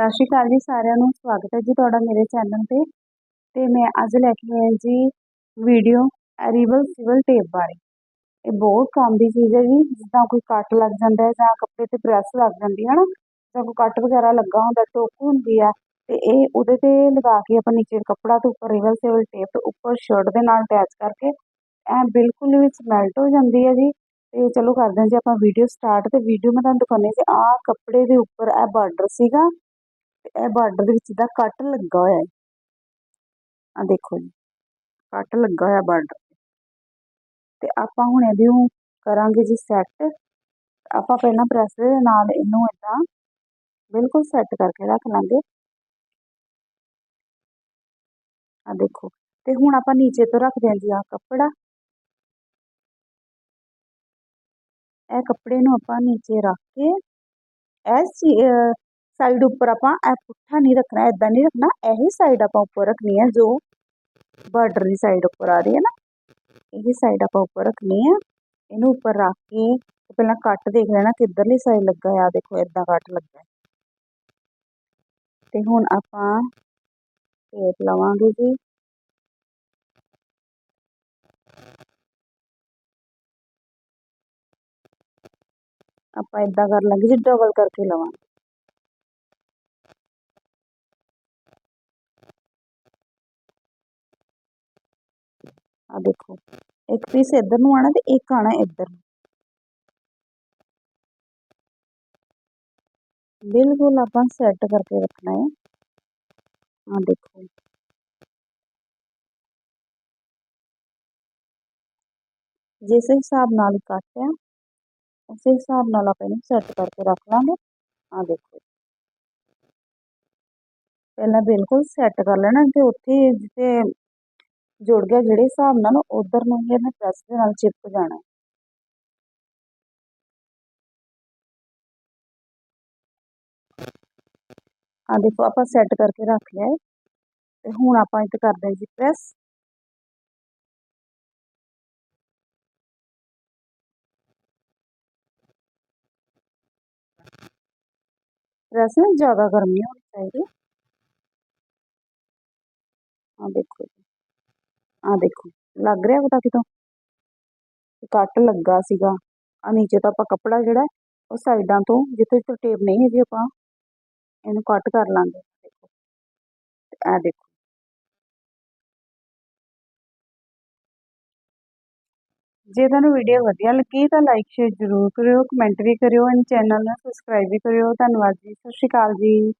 ਸਤਿ ਸ਼੍ਰੀ ਅਕਾਲ ਜੀ ਸਾਰਿਆਂ ਨੂੰ, ਸਵਾਗਤ ਹੈ ਜੀ ਤੁਹਾਡਾ ਮੇਰੇ ਚੈਨਲ ਤੇ। ਤੇ ਮੈਂ ਅੱਜ ਲੈ ਕੇ ਆਇਆ ਜੀ ਵੀਡੀਓ ਰਿਵਰਸੀਬਲ ਟੇਪ ਬਾਰੇ। ਇਹ ਬਹੁਤ ਕੰਮ ਦੀ ਚੀਜ਼ ਹੈ ਜੀ, ਜਿੱਦਾਂ ਕੋਈ ਕੱਟ ਲੱਗ ਜਾਂਦਾ ਹੈ ਜਾਂ ਕੱਪੜੇ ਤੇ ਪ੍ਰੈਸ ਲੱਗ ਜਾਂਦੀ ਹੈ ਨਾ, ਜਾਂ ਕੋਈ ਕੱਟ ਵਗੈਰਾ ਲੱਗਾ ਹੁੰਦਾ, ਟੋਕ ਹੁੰਦੀ ਆ ਤੇ ਇਹ ਉਹਦੇ ਤੇ ਲਗਾ ਕੇ ਆਪਾਂ ਨੀਚੇ ਕੱਪੜਾ ਤੇ ਉੱਪਰ ਰਿਵਰਸੀਬਲ ਟੇਪ ਉੱਪਰ ਸ਼ਰਟ ਦੇ ਨਾਲ ਅਟੈਚ ਕਰਕੇ ਐ ਬਿਲਕੁਲ ਵਿੱਚ ਮੈਲਟ ਹੋ ਜਾਂਦੀ ਹੈ ਜੀ। ਤੇ ਚਲੋ ਕਰਦੇ ਹਾਂ ਜੀ ਆਪਾਂ ਵੀਡੀਓ ਸਟਾਰਟ ਤੇ। ਵੀਡੀਓ ਮੈਂ ਤੁਹਾਨੂੰ ਦਿਖਾਉਂਦੀ ਜੀ, ਆਹ ਕੱਪੜੇ ਦੇ ਉੱਪਰ ਇਹ ਬਾਰਡਰ ਸੀਗਾ ਤੇ ਇਹ ਬਾਰਡਰ ਦੇ ਵਿੱਚ ਦਾ ਕੱਟ ਲੱਗਾ ਹੋਇਆ ਹੈ। ਆ ਦੇਖੋ ਜੀ, ਕੱਟ ਲੱਗਾ ਹੋਇਆ ਬਾਰਡਰ ਤੇ। ਆਪਾਂ ਹੁਣ ਇਹਦੇ ਨੂੰ ਕਰਾਂਗੇ ਜੀ ਸੈੱਟ ਆਪਾਂ ਪਹਿਲਾਂ ਪ੍ਰੈਸ ਦੇ ਨਾਲ ਇਹਨੂੰ ਇਦਾਂ ਬਿਲਕੁਲ ਸੈੱਟ ਕਰਕੇ ਰੱਖ ਲਾਂਗੇ। ਆ ਦੇਖੋ, ਤੇ ਹੁਣ ਆਪਾਂ ਨੀਚੇ ਤੋਂ ਰੱਖਦੇ ਹਾਂ ਜੀ ਆ ਕੱਪੜਾ। ਇਹ ਕੱਪੜੇ ਨੂੰ ਆਪਾਂ ਨੀਚੇ ਰੱਖ ਕੇ, ਇਸ ਸਾਈਡ ਉੱਪਰ ਆਪਾਂ ਇਹ ਪੁੱਠਾ ਨਹੀਂ ਰੱਖਣਾ ਇਦਾਂ ਨਹੀਂ ਰੱਖਣਾ, ਇਹੀ ਸਾਈਡ ਆਪਾਂ ਉੱਪਰ ਰੱਖਣੀ ਹੈ ਜੋ ਬਾਰਡਰ ਦੀ ਸਾਈਡ ਉੱਪਰ ਆ ਰਹੀ ਹੈ ਨਾ, ਇਹ ਸਾਈਡ ਆਪਾਂ ਉੱਪਰ ਰੱਖਣੀ ਹੈ ਇਹਨੂੰ ਉੱਪਰ ਰੱਖ ਕੇ ਪਹਿਲਾਂ ਕੱਟ ਦੇਖ ਲੈਣਾ ਕਿੱਧਰਲੀ ਸਾਈਡ ਲੱਗਾ ਆ, ਦੇਖੋ ਇਦਾਂ ਕੱਟ ਲੱਗਾ ਤੇ ਹੁਣ ਆਪਾਂ ਟੇਪ ਲਵਾਂਗੇ ਜੀ। ਆਪਾਂ ਇਦਾਂ ਕਰ ਲਾਂਗੇ ਜੀ ਡਬਲ ਕਰਕੇ ਲਵਾਂਗੇ। ਆ ਦੇਖੋ ਇੱਕ ਪੀਸ ਇੱਧਰ ਨੂੰ ਆਣਾ ਤੇ ਇੱਕ ਆਣਾ ਇੱਧਰ ਨੂੰ ਬਿਲਕੁਲ ਆਪਾਂ ਸੈੱਟ ਕਰਕੇ ਰੱਖਣਾ ਹੈ ਆ ਦੇਖੋ ਜਿਸ ਹਿਸਾਬ ਨਾਲ ਕੱਟ ਹੈ ਉਸੇ ਹਿਸਾਬ ਨਾਲ ਆਪਾਂ ਇਹਨੂੰ ਸੈੱਟ ਕਰਕੇ ਰੱਖ ਲਾਂਗੇ ਆ ਦੇਖੋ ਪਹਿਲਾਂ ਬਿਲਕੁਲ ਸੈੱਟ ਕਰ ਲੈਣਾ ਤੇ ਉੱਥੇ ਜਿੱਥੇ ਜੁੜ ਗਿਆ, ਜਿਹੜੇ ਹਿਸਾਬ ਨਾਲ ਉਧਰ ਨੂੰ ਹੀ ਇਹਨੇ ਪ੍ਰੈਸ ਦੇ ਨਾਲ ਚਿਪਕ ਜਾਣਾ ਆ ਦੇਖੋ, ਆਪਾਂ ਸੈੱਟ ਕਰਕੇ ਰੱਖ ਲਿਆ ਤੇ ਹੁਣ ਆਪਾਂ ਇੱਥੇ ਕਰਦੇ ਹਾਂ ਜੀ ਪ੍ਰੈਸ ਪ੍ਰੈਸ ਨੂੰ ਜ਼ਿਆਦਾ ਗਰਮੀ ਹੋਣੀ ਚਾਹੀਦੀ ਆ ਦੇਖੋ ਆ ਦੇਖੋ, ਲੱਗ ਰਿਹਾ ਪਤਾ ਕਿਤੋਂ? ਕੱਟ ਲੱਗਾ ਸੀਗਾ। ਆ ਨੀਚੇ ਤਾਂ ਆਪਾਂ ਕੱਪੜਾ ਜਿਹੜਾ, ਉਹ ਸਾਈਡਾਂ ਤੋਂ, ਜਿੱਥੇ ਜਿੱਥੇ ਟੇਪ ਨਹੀਂ ਹੈਗੀ ਆਪਾਂ, ਇਹਨੂੰ ਕੱਟ ਕਰ ਲਾਂਗੇ। ਦੇਖੋ। ਆ ਦੇਖੋ। ਜੇ ਤੁਹਾਨੂੰ ਵੀਡੀਓ ਵਧੀਆ ਲੱਗੀ ਤਾਂ ਲਾਈਕ ਸ਼ੇਅਰ ਜ਼ਰੂਰ ਕਰਿਓ ਕਮੈਂਟ ਵੀ ਕਰਿਓ ਐਂਡ ਚੈਨਲ ਨੂੰ ਸਬਸਕ੍ਰਾਈਬ ਵੀ ਕਰਿਓ। ਧੰਨਵਾਦ ਜੀ। ਸਤਿ ਸ਼੍ਰੀ ਅਕਾਲ ਜੀ।